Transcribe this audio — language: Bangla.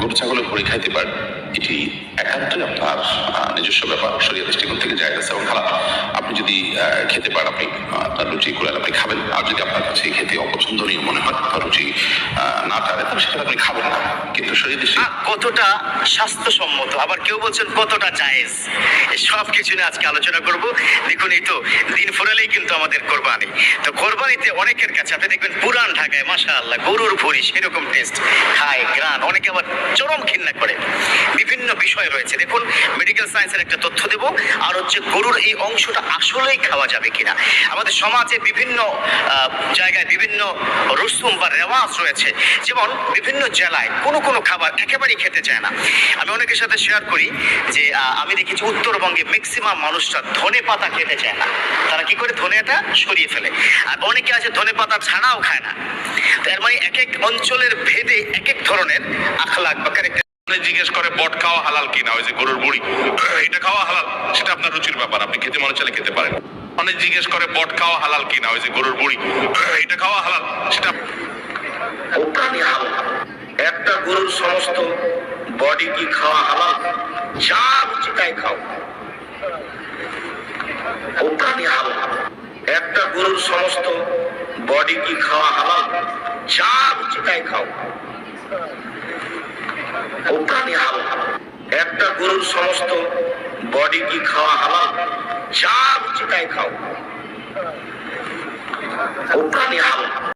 গরু, ছাগলের ভুড়ি খাইতে পারেন এটি একান্তই আপনার নিজস্ব ব্যাপার। শরীর দৃষ্টিকোণ থেকে জায়গা এবং খালা আপনি যদি খেতে পারেন আপনি রুচি কুলাল আপনি খাবেন। আর যদি আপনার কাছে খেতে অপছন্দনীয় মনে হয় বা রুচি না টানে তাহলে সেটা আপনি খাবেন না। কিন্তু শরীর কতটা স্বাস্থ্যসম্মত? আবার কেউ বলছেন কতটা জায়েজ? সব কিছু নিয়ে আজকে আলোচনা করব। দেখুন, এই তো দিন ফুরালেই কিন্তু আমাদের কোরবানি। তো কোরবানিতে অনেকের কাছে, আপনি দেখবেন পুরান ঢাকায় মাসা আল্লাহ গরুর ভুড়ি, সেরকম টেস্ট খায় গ্রান অনেকে আবার চরম ঘৃণা করে। বিষয় রয়েছে। দেখুন মেডিকেল সায়েন্সের একটা তথ্য দেব। আর হচ্ছে গরুর এই অংশটা আসলেই খাওয়া যাবে কিনা। আমাদের সমাজে বিভিন্ন জায়গায় বিভিন্ন রসুম বা রেওয়াজ রয়েছে। যেমন বিভিন্ন জেলায় কোনো কোনো খাবার একেবারেই খেতে চায় না। আমি অনেকের সাথে শেয়ার করি যে আমি দেখেছি উত্তরবঙ্গে ম্যাক্সিমাম মানুষরা ধনে পাতা খেতে চায় না। তারা কি করে? ধনেটা সরিয়ে ফেলে। আর অনেকে আছে ধনে পাতা ছাড়াও খায় না। তার মানে এক এক অঞ্চলের ভেদে এক এক ধরনের আখলাক আপনি জিজ্ঞেস করে, বট খাওয়া হালাল কিনা? ওই যে গরুর বুড়ি, এটা খাওয়া হালাল? সেটা আপনার রুচির ব্যাপার, আপনি খেতে মনে চাইলে খেতে পারেন। অনেক জিজ্ঞেস করে, বট খাওয়া হালাল কিনা? ওই যে গরুর বুড়ি, এটা খাওয়া হালাল? সেটা একটা গরুর সমস্ত বডি কি খাওয়া হালাল? যা রুচি তাই খাও। একটা গরুর সমস্ত বডি কি খাওয়া হালাল? যা রুচি তাই খাও ও প্রাণী হালাল একটা গরুর সমস্ত বডি কি খাওয়া হালাল? যা রুচি তাই খাও। ও প্রাণী হালাল।